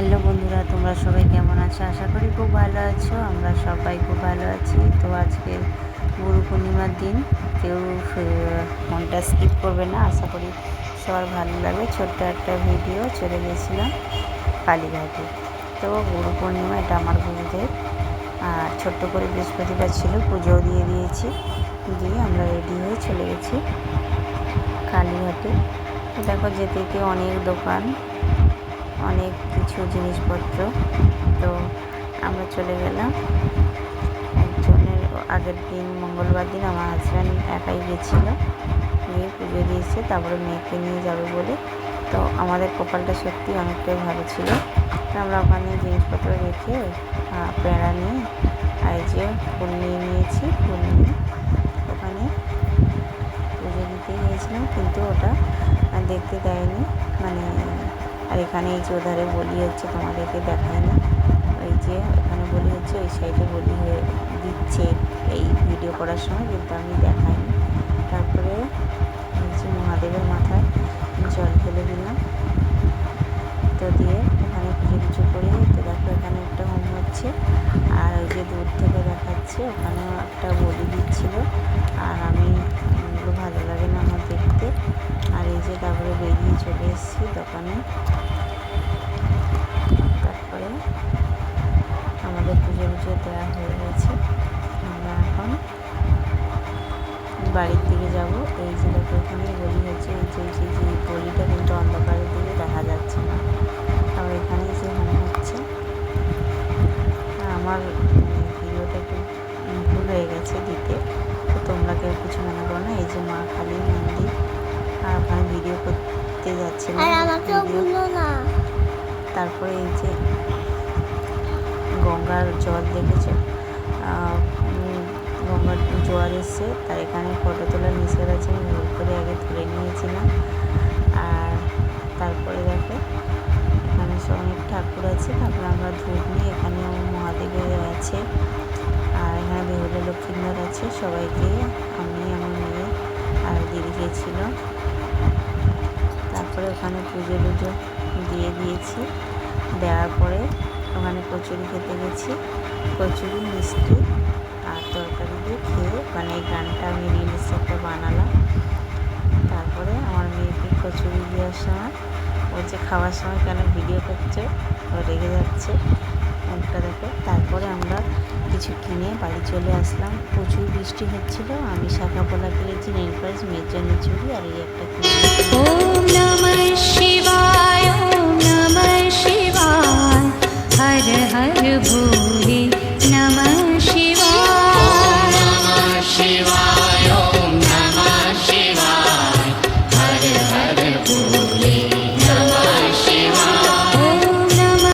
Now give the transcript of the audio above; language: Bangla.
হ্যালো বন্ধুরা, তোমরা সবাই কেমন আছো? আশা করি খুব ভালো আছো। আমরা সবাই খুব ভালো আছি। তো আজকে গুরু পূর্ণিমার দিন। কেউ মনটা স্কিপ করবে না। আশা করি সবার ভালো লাগবে। ছোট্ট একটা ভিডিও চলে গেছিলাম কালীঘাটে। তো গুরু পূর্ণিমা, এটা আমার গুরুদেব। আর ছোট্ট করে বৃহস্পতিবার ছিল, পুজোও দিয়ে দিয়েছি। দিয়ে আমরা রেডি হয়ে চলে গেছি কালীঘাটে। দেখো যেতে অনেক দোকান অনেক কিছু জিনিসপত্র। তো আমরা চলে গেলাম। একজনের আগের দিন, মঙ্গলবার দিন আমার হাজব্যান্ড একাই গেছিল। গিয়ে পুজো দিয়েছে, তারপরে মেয়েকে নিয়ে যাবে বলে। তো আমাদের কপালটা সত্যি অনেকটাই ভালো ছিল। তো আমরা ওখানে জিনিসপত্র রেখে পেঁড়া নিয়ে, আর যে ফুল নিয়ে নিয়েছি, ফুল নিয়ে ওখানে পুজো দিতে গিয়েছিলাম। কিন্তু ওটা দেখতে দেয়নি। মানে এখানে এই যে ওধারে বলি হচ্ছে তোমাদেরকে দেখায় না। ওই যে এখানে বলি হচ্ছে ওই সাইডে বলি হয়ে দিচ্ছে এই ভিডিও করার সময়, কিন্তু আমি দেখাইনি। তারপরে এই যে মহাদেবের মাথায় জল ঢেলে দিলাম। তো দিয়ে ওখানে কিছু কিছু করে, তো দেখো এখানে একটা হোম হচ্ছে। আর ওই যে দূর থেকে দেখাচ্ছে, ওখানেও একটা বলি দিচ্ছিল। আর আমি ভালো লাগে না আমার দেখতে। আর এই যে তারপরে বেরিয়ে চলে এসেছি দোকানে তারপরে আমাদের পুজো পুজো দেওয়া হয়ে গেছে আমরা এখন বাড়ির দিকে যাব। এই যে দেখো এখানে বলি হচ্ছে এই যে যে যে বলিটা কিন্তু অন্ধকারের দিকে দেখা যাচ্ছে না। আর এখানে যে মনে হচ্ছে আমার ভিডিওটা একটু ভুল হয়ে গেছে দিতে। তো তোমরা কেউ কিছু মনে করো না এই যে মা কালী মন্দির। আর ওখানে ভিডিও করতে যাচ্ছে না। তারপরে এই যে গঙ্গার জল দেখেছ। গঙ্গার জোয়ার এসছে তার এখানে ফটো তোলার নিষেধ আছে, আমি ভুল করে আগে তুলে নিয়েছিলাম। আর তারপরে দেখো, এখানে অনেক ঠাকুর আছে, তারপরে আমরা ধূপ নিয়ে এখানেও মহাদেবের আছে। আর এখানে বেহুলা লক্ষ্মীনাথ আছে, সবাইকে আমি, আমার মেয়ে আর দিদি গিয়েছিল তারপরে ওখানে পুজো টুজো দিয়ে দিয়েছি। দেওয়ার পরে ওখানে কচুরি খেতে গেছি। কচুরি, মিষ্টি আর তরকারি দিয়ে খেয়ে ওখানে এই গানটা আমি রিলস একটা বানালাম। তারপরে আমার মেয়েকে কচুরি দেওয়ার সময় ও যে খাওয়ার সময় কেন ভিডিও করছে, ও রেগে যাচ্ছে একটা দেখো। তারপরে আমরা কিছু কিনে বাড়ি চলে আসলাম। প্রচুর বৃষ্টি হচ্ছিল, আমি শাখা পোলা কিনেছি, নেল মেয়ের জন্য চুরি আর এই একটা কিনে